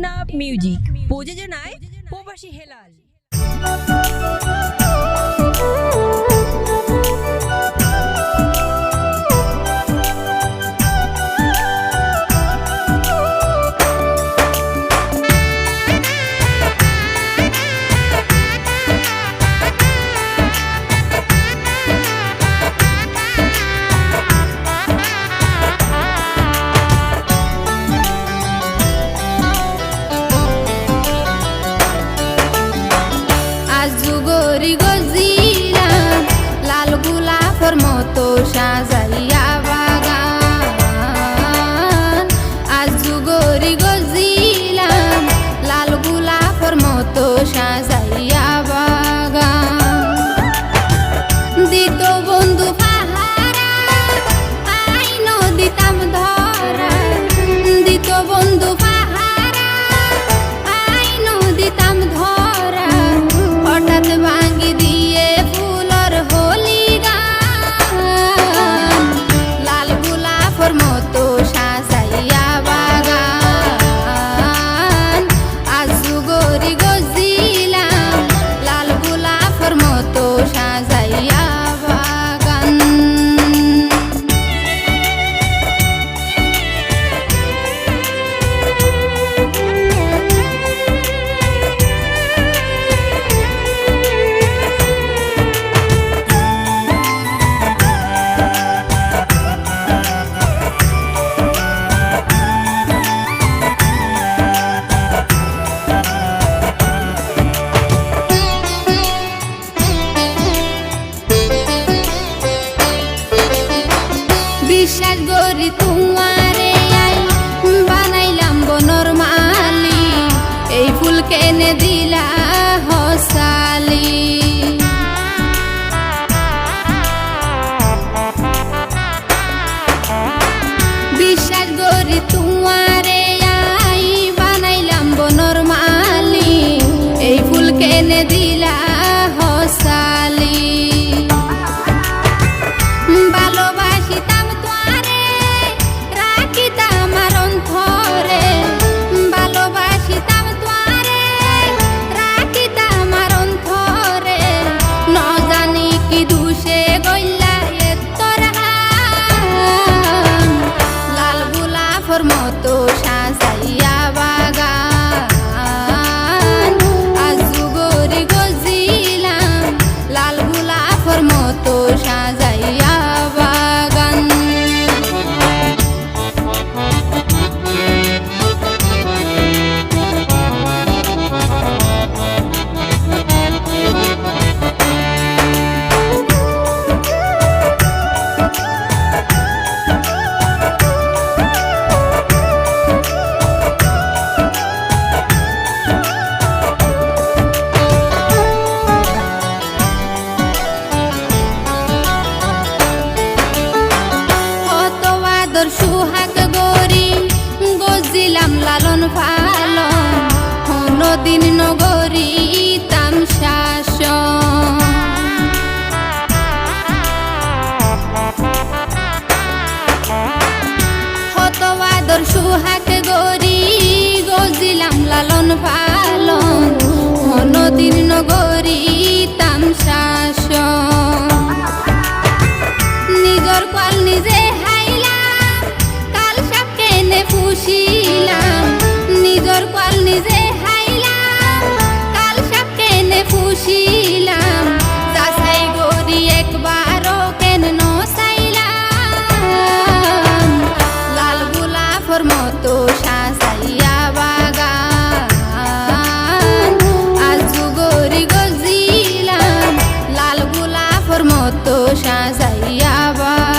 Teknaf music পৌঁছে জানায় প্রবাসী Helal. La lúgura por motos ya se. বিশ্বাস করি বানাইলাম বনর মালি এই ফুল কেনে দিলা ใส่ยา সুন্দর সুহাগ গরি গজিলাম লালন পালন, কোনদিন নগরী আদর সুহাক গরি গজিলাম লালন পালন অনদিন নগরী তাম শাস সুন্দর মতো সাজাইয়া বাগান। আজ গরি গজিলাম লাল গোলাপর মতো সাজাইয়া বাগান।